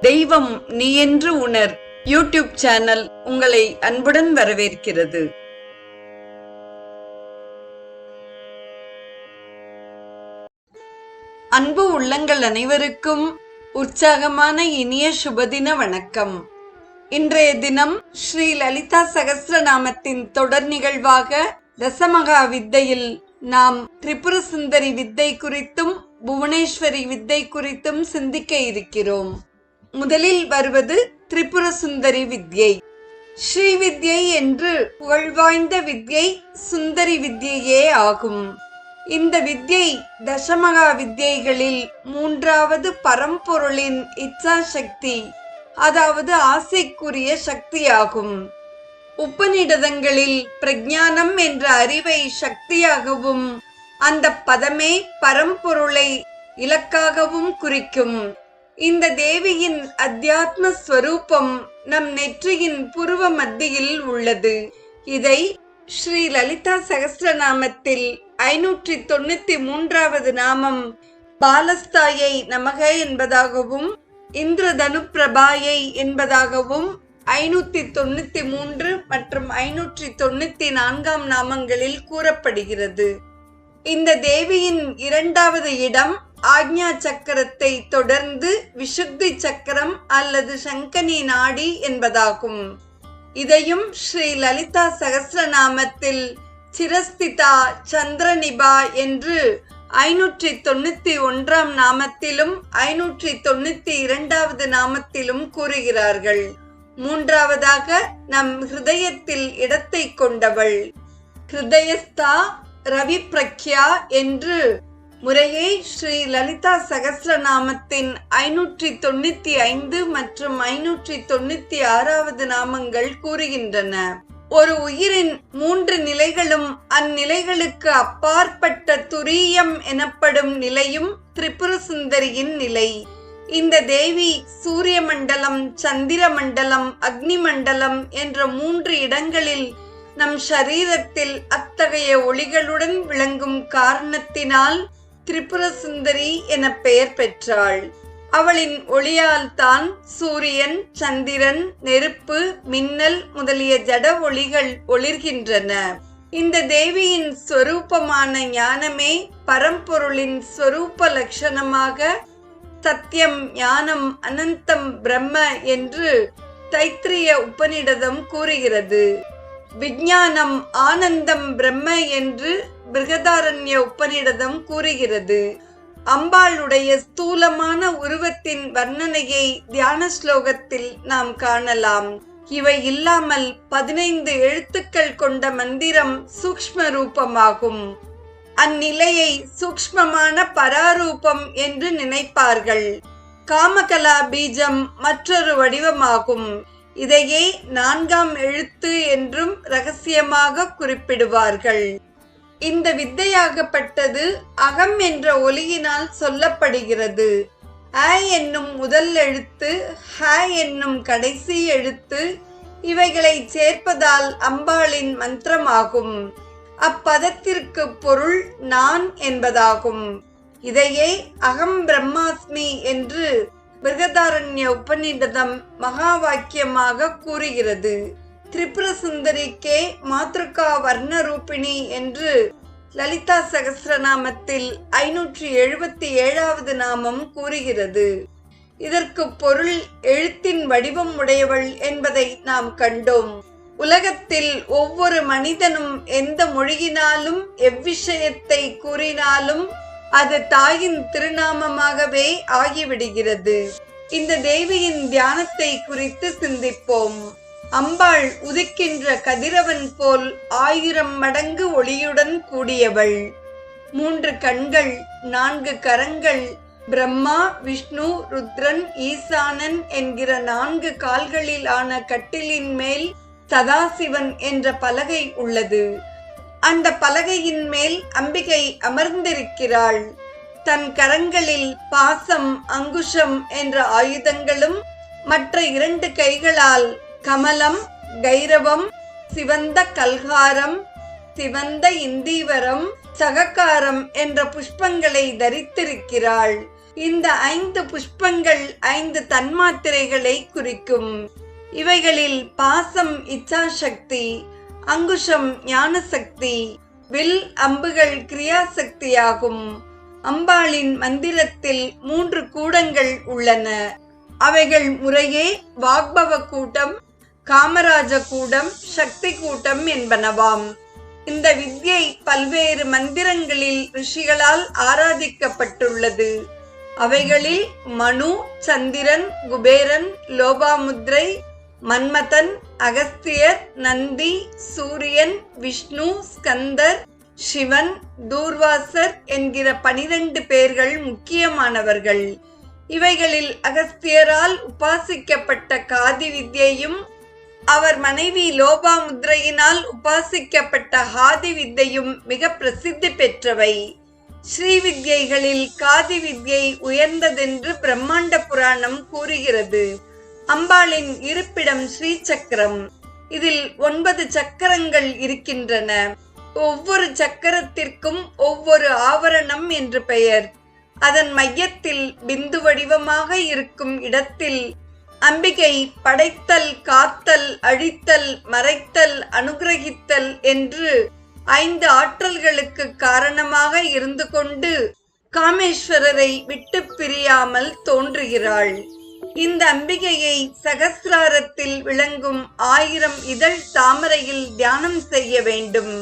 தெய்வம் நீ என்று உணர். யூடியூப் சேனல் உங்களை அன்புடன் வரவேற்கிறது. அன்பு உள்ளங்கள் அனைவருக்கும் உற்சாகமான இனிய சுபதின வணக்கம். இன்றைய தினம் ஸ்ரீ லலிதா சகசிரநாமத்தின் தொடர் நிகழ்வாக தசமகா வித்தையில் நாம் திரிபுர சுந்தரி வித்தை குறித்தும் புவனேஸ்வரி வித்தை குறித்தும் சிந்திக்க இருக்கிறோம். முதலில் வருவது திரிபுர சுந்தரி வித்யை. ஸ்ரீ வித்யை என்று புகழ்வாய்ந்த வித்யை சுந்தரி வித்யையே ஆகும். இந்த வித்யை தசமகா வித்யைகளில் மூன்றாவது பரம்பொருளின் இச்சா சக்தி அதாவது ஆசைக்குரிய சக்தியாகும். உபநிடதங்களில் பிரஜானம் என்ற அறிவை சக்தியாகவும் அந்த பதமே பரம்பொருளை இலக்காகவும் குறிக்கும். இந்த தேவியின் அத்தியாத்ம ஸ்வரூபம் நம் நெற்றியின் புருவ மத்தியில் உள்ளது. இதை ஸ்ரீ லலிதா சகஸ்ரநாமத்தில் ஐநூற்றி தொண்ணூத்தி மூன்றாவது நாமம் பாலஸ்தாயை நமக என்பதாகவும் இந்திரதனு பிரபாயை என்பதாகவும் ஐநூத்தி தொண்ணூத்தி மூன்று மற்றும் ஐநூற்றி தொண்ணூத்தி நான்காம் நாமங்களில் கூறப்படுகிறது. இந்த தேவியின் இரண்டாவது இடம் ஆக்ஞா சக்கரத்தை தொடர்ந்து விசுத்தி சக்கரம் அல்லது சங்கனி நாடி என்பதாகும். இதையும் ஸ்ரீ லலிதா சகசிரநாமத்தில் சிரஸ்திதா சந்திரனிபா என்று ஐநூற்றி தொண்ணூத்தி ஒன்றாம் நாமத்திலும் ஐநூற்றி தொண்ணூத்தி இரண்டாவது நாமத்திலும் கூறுகிறார்கள். மூன்றாவதாக நம் ஹிருதயத்தில் இடத்தை கொண்டவள். ஹிருதயஸ்தா ரவி பிரக்யா என்று முறையே ஸ்ரீ லலிதா சகசிரநாமத்தின் ஐநூற்றி தொண்ணூத்தி ஐந்து மற்றும் ஐநூற்றி தொண்ணூத்தி ஆறாவது நாமங்கள் கூறுகின்றன. ஒரு உயிரின் மூன்று நிலைகளும் அந்நிலைகளுக்கு அப்பாற்பட்ட துரியம் எனப்படும் நிலையும் திரிபுர சுந்தரியின் நிலை. இந்த தேவி சூரிய மண்டலம் சந்திர மண்டலம் அக்னி மண்டலம் என்ற மூன்று இடங்களில் நம் சரீரத்தில் அத்தகைய ஒளிகளுடன் விளங்கும் காரணத்தினால் திரிபுர சுந்தரி என பெயர் பெற்றாள். அவளின் ஒளியால் தான் சூரியன் சந்திரன் நெருப்பு மின்னல் முதலிய ஜட ஒளிகள் ஒளிர்கின்றன. இந்த தேவியின் ஸ்வரூபமான ஞானமே பரம்பொருளின் ஸ்வரூப லட்சணமாக சத்தியம் ஞானம் அனந்தம் பிரம்ம என்று தைத்திரிய உபநிடதம் கூறுகிறது. விஞ்ஞானம் ஆனந்தம் பிரம்ம என்று பிருகதாரண்ய உப்பனிடதம் கூறுகிறது. அம்பாளுடைய ஸ்தூலமான உருவத்தின் வர்ணனையை தியான ஸ்லோகத்தில் நாம் காணலாம். இவை இல்லாமல் பதினைந்து எழுத்துக்கள் கொண்ட மந்திரம் சூக்ம ரூபமாகும் அந்நிலையை சூக்ஷ்மமான பராரூபம் என்று நினைப்பார்கள். காமகலா பீஜம் மற்றொரு வடிவமாகும். இதையே நான்காம் எழுத்து என்றும் ரகசியமாக குறிப்பிடுவார்கள். இந்த வித்தையாகப்பட்டது அகம் என்ற ஒலியினால் சொல்லப்படுகிறது. அ என்னும் முதல் எழுத்து ஹ என்னும் கடைசி எழுத்து இவைகளை சேர்ப்பதால் அம்பாளின் மந்திரமாகும். அப்பதத்திற்கு பொருள் நான் என்பதாகும். இதையே அகம் பிரம்மாஸ்மி என்று பிருகதாரண்ய உபநிடதம் மகா வாக்கியமாக கூறுகிறது. திரிபுர சுந்தரிக்கே மாத்ருகா வர்ணரூபிணி என்று லலிதா சகசிரநாமத்தில் ஐநூற்றி எழுபத்தி ஏழாவது நாமம் கூறுகிறது. இதற்கு பொருள் எழுத்தின் வடிவம் உடையவள் என்பதை நாம் கண்டோம். உலகத்தில் ஒவ்வொரு மனிதனும் எந்த மொழியினாலும் எவ்விஷயத்தை கூறினாலும் அது தாயின் திருநாமமாகவே ஆகிவிடுகிறது. இந்த தேவியின் தியானத்தை குறித்து சிந்திப்போம். அம்பாள் உதிக்கின்ற கதிரவன் போல் ஆயிரம் மடங்கு ஒளியுடன் கூடியவள். மூன்று கண்கள் நான்கு கரங்கள் பிரம்மா விஷ்ணு ருத்ரன் ஈசானன் என்கிற நான்கு கால்களில் ஆன கட்டிலின் மேல் சதாசிவன் என்ற பலகை உள்ளது. அந்த பலகையின் மேல் அம்பிகை அமர்ந்திருக்கிறாள். தன் கரங்களில் பாசம் அங்குஷம் என்ற ஆயுதங்களும் மற்ற இரண்டு கைகளால் கமலம் கைரவம் சிவந்த கல்காரம் சிவந்த இந்தீவரம் சகக்காரம் என்ற புஷ்பங்களை தரித்திருக்கிறாள். இந்த ஐந்து புஷ்பங்கள் ஐந்து தன்மாத்திரைகளை குறிக்கும். இவைகளில் பாசம் இச்சாசக்தி அங்குஷம் ஞானசக்தி வில் அம்புகள் கிரியாசக்தியாகும். அம்பாளின் மந்திரத்தில் மூன்று கூடங்கள் உள்ளன. அவைகள் முறையே வாக்பவ கூட்டம் காமராஜ கூடம் சக்தி கூட்டம் என்பனவாம். இந்த வித்யை பல்வேறு மந்திரங்களில் ரிஷிகளால் ஆராதிக்கப்பட்டுள்ளது. அவைகளில் மனு சந்திரன் குபேரன் லோபாமுத்ரை மன்மதன் அகஸ்தியர் நந்தி சூரியன் விஷ்ணு ஸ்கந்தர் சிவன் தூர்வாசர் என்கிற பனிரெண்டு பேர்கள் முக்கியமானவர்கள். இவைகளில் அகஸ்தியரால் உபாசிக்கப்பட்ட காதி வித்யையும் அவர் மனைவி லோபா முத்ரையினால் உபாசிக்கப்பட்ட ஹாதி வித்தையும் மிக பிரசித்தி பெற்றவை. ஸ்ரீவித்யைகளில் காதி வித்யை உயர்ந்ததென்று பிரம்மாண்ட புராணம் கூறுகிறது. அம்பாளின் இருப்பிடம் ஸ்ரீ சக்கரம் இதில் ஒன்பது சக்கரங்கள் இருக்கின்றன. ஒவ்வொரு சக்கரத்திற்கும் ஒவ்வொரு ஆவரணம் என்று பெயர். அதன் மையத்தில் பிந்து வடிவமாக இருக்கும் இடத்தில் அம்பிகை படைத்தல் காத்தல் அழித்தல் மறைத்தல் அனுகிரகித்தல் என்று ஐந்து ஆற்றல்களுக்கு காரணமாக இருந்து கொண்டு காமேஸ்வரரை விட்டு பிரியாமல் தோன்றுகிறாள். இந்த அம்பிகையை சகசிராரத்தில் விளங்கும் ஆயிரம் இதழ் தாமரையில் தியானம் செய்ய வேண்டும்.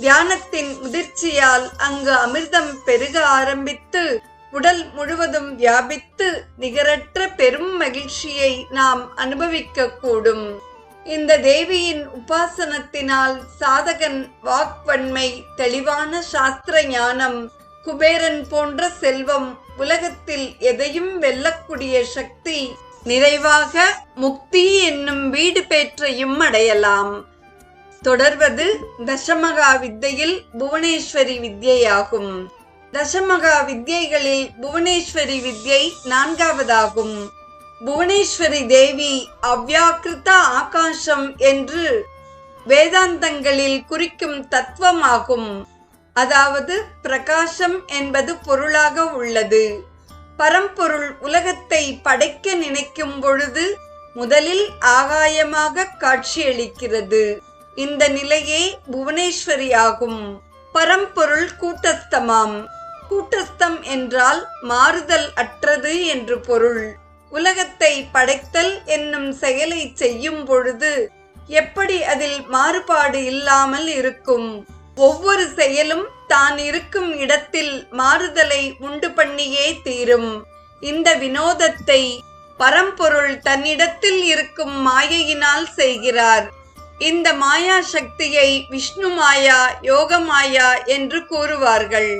தியானத்தின் முதிர்ச்சியால் அங்கு அமிர்தம் பெருக ஆரம்பித்து உடல் முழுவதும் வியாபித்து நிகரற்ற பெரும் மகிழ்ச்சியை நாம் அனுபவிக்க கூடும் இந்த தேவியின் உபாசனத்தினால் சாதகன் வாக்வன்மை தெளிவான சாஸ்திர ஞானம் குபேரன் போன்ற செல்வம் உலகத்தில் எதையும் வெல்லக்கூடிய சக்தி நிறைவாக முக்தி என்னும் வீடு பெற்றையும் அடையலாம். தொடர்வது தசமகா வித்தையில் புவனேஸ்வரி வித்யாகும் தசமகா வித்யைகளில் புவனேஸ்வரி வித்யை நான்காவதாகும். புவனேஸ்வரி தேவி அவ்யாக்கிருதா ஆகாசம் என்று வேதாந்தங்களில் குறிக்கும் தத்துவமாகும். அதாவது பிரகாசம் என்பது பொருளாக உள்ளது. பரம்பொருள் உலகத்தை படைக்க நினைக்கும் பொழுது முதலில் ஆகாயமாக காட்சியளிக்கிறது. இந்த நிலையே புவனேஸ்வரி ஆகும் பரம்பொருள் கூட்டஸ்தமாம். கூட்டஸ்தம் என்றால் மாறுதல் அற்றது என்று பொருள். உலகத்தை படைத்தல் என்னும் செயலை செய்யும் பொழுது எப்படி அதில் மாறுபாடு இல்லாமல் இருக்கும்? ஒவ்வொரு செயலும் தான் இருக்கும் இடத்தில் மாறுதலை உண்டு பண்ணியே தீரும். இந்த வினோதத்தை பரம்பொருள் தன்னிடத்தில் இருக்கும் மாயையினால் செய்கிறார். இந்த மாயா சக்தியை விஷ்ணு மாயா யோக மாயா என்று கூறுவார்கள்.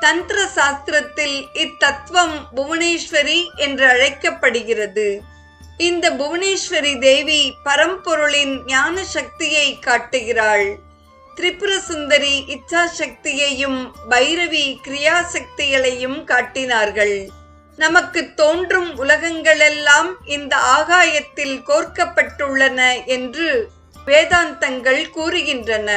தந்திர சாஸ்திரத்தில் இத்தத்துவம் புவனேஸ்வரி என்று அழைக்கப்படுகிறது. இந்த புவனேஸ்வரி தேவி பரம்பொருளின் ஞான சக்தியை காட்டுகிறாள். திரிபுர சுந்தரி இச்சா சக்தியையும் பைரவி கிரியாசக்திகளையும் காட்டினார்கள். நமக்கு தோன்றும் உலகங்களெல்லாம் இந்த ஆகாயத்தில் கோர்க்கப்பட்டுள்ளன என்று வேதாந்தங்கள் கூறுகின்றன.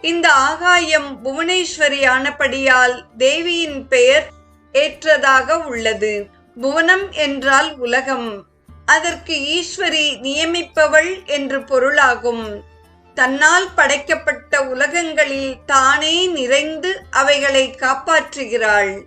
இந்த ஆகாயம் புவனேஸ்வரி ஆனபடியால் தேவியின் பெயர் ஏற்றதாக உள்ளது. புவனம் என்றால் உலகம். அதற்கு ஈஸ்வரி நியமிப்பவள் என்று பொருளாகும். தன்னால் படைக்கப்பட்ட உலகங்களில் தானே நிறைந்து அவைகளை காப்பாற்றுகிறாள்.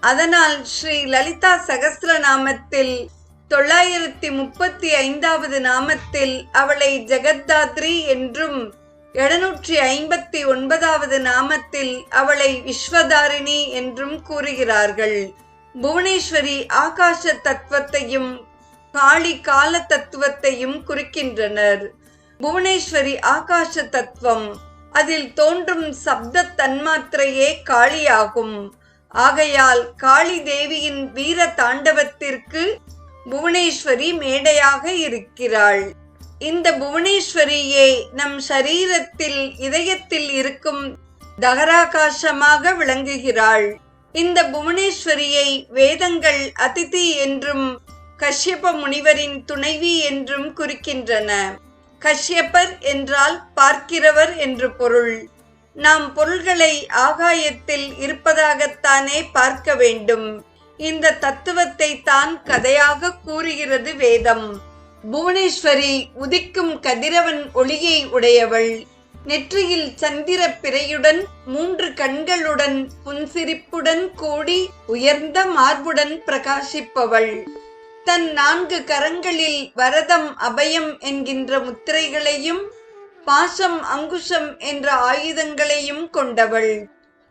அதனால் ஸ்ரீ லலிதா சகஸ்ரநாமத்தில் தொள்ளாயிரத்தி முப்பத்தி ஐந்தாவது நாமத்தில் அவளை ஜெகத்தாத்ரி என்றும் எழுநூற்றி ஐம்பத்தி ஒன்பதாவது நாமத்தில் அவளை விஸ்வதாரிணி என்றும் கூறுகிறார்கள். புவனேஸ்வரி ஆகாச தத்துவத்தையும் காளி கால தத்துவத்தையும் குறிக்கின்றனர். புவனேஸ்வரி ஆகாச தத்துவம் அதில் தோன்றும் சப்த தன்மாத்திரையே காளியாகும். ஆகையால் காளி தேவியின் வீர தாண்டவத்திற்கு புவனேஸ்வரி மேடையாக இருக்கிறாள். இந்த புவனேஸ்வரியே நம் சரீரத்தில் இதயத்தில் இருக்கும் தகராகாசமாக விளங்குகிறாள். இந்த புவனேஸ்வரியை வேதங்கள் அதிதி என்றும் கஷ்யப முனிவரின் துணைவி என்றும் குறிக்கின்றன. கஷ்யப்பர் என்றால் பார்க்கிறவர் என்று பொருள். நாம் பொருள்களை ஆகாயத்தில் இருப்பதாகத்தானே பார்க்க வேண்டும். இந்த தத்துவத்தை தான் கதையாக கூறுகிறது வேதம். புவனேஸ்வரி உதிக்கும் கதிரவன் ஒளியை உடையவள். நெற்றியில் சந்திர பிறையுடன் மூன்று கண்களுடன் புன்சிரிப்புடன் கூடி உயர்ந்த மார்புடன் பிரகாசிப்பவள். தன் நான்கு கரங்களில் வரதம் அபயம் என்கின்ற முத்திரைகளையும் பாசம் அங்குஷம் என்ற ஆயுதங்களையும் கொண்டவள்.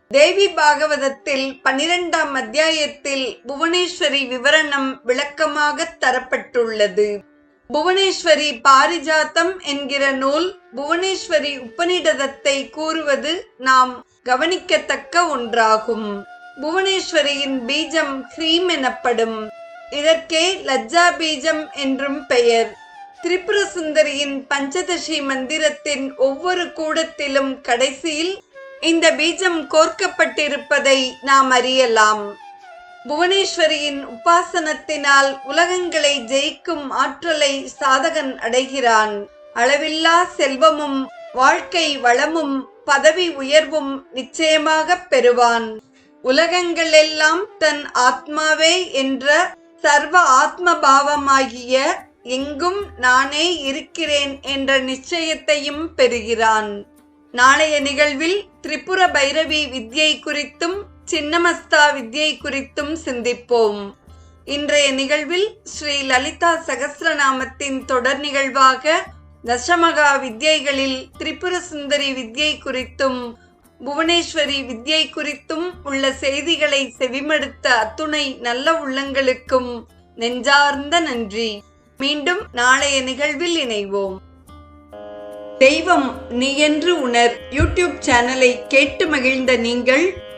தேவி பாகவதத்தில் பனிரெண்டாம் அத்தியாயத்தில் புவனேஸ்வரி விவரணம் விளக்கமாக தரப்பட்டுள்ளது. புவனேஸ்வரி பாரிஜாத்தம் என்கிற நூல் புவனேஸ்வரி உபநிடதத்தை கூறுவது நாம் கவனிக்கத்தக்க ஒன்றாகும். புவனேஸ்வரியின் பீஜம் ஹ்ரீம் எனப்படும். இதற்கே லஜ்ஜா பீஜம் என்றும் பெயர். திரிபுர சுந்தரியின் பஞ்சதசி மந்திரத்தின் ஒவ்வொரு கூடத்திலும் கடைசியில் இந்த பீஜம் கோர்க்கப்பட்டிருப்பதை நாம் அறியலாம். புவனேஸ்வரியின் உபாசனத்தினால் உலகங்களை ஜெயிக்கும் ஆற்றலை சாதகன் அடைகிறான். அளவில்லா செல்வமும் வாழ்க்கை வளமும் பதவி உயர்வும் நிச்சயமாக பெறுவான். உலகங்களெல்லாம் தன் ஆத்மாவே என்ற சர்வ ஆத்ம பாவமாகிய எங்கும் நானே இருக்கிறேன் என்ற நிச்சயத்தையும் பெறுகிறான். நாளைய நிகழ்வில் திரிபுர பைரவி வித்யை குறித்தும் சின்னமஸ்தா வித்யை குறித்தும் சிந்திப்போம். இன்றைய நிகழ்வில் ஸ்ரீ லலிதா சகசிரநாமத்தின் தொடர் நிகழ்வாக தசமகா வித்யைகளில் திரிபுர சுந்தரி வித்யை குறித்தும் புவனேஸ்வரி வித்யை குறித்தும் உள்ள செய்திகளை செவிமடுத்த அத்துணை நல்ல உள்ளங்களுக்கும் நெஞ்சார்ந்த நன்றி. மீண்டும் நாளைய நிகழ்வில் இணைவோம். தெய்வம் நீ என்று உணர் யூடியூப் சேனலை கேட்டு மகிழ்ந்த நீங்கள்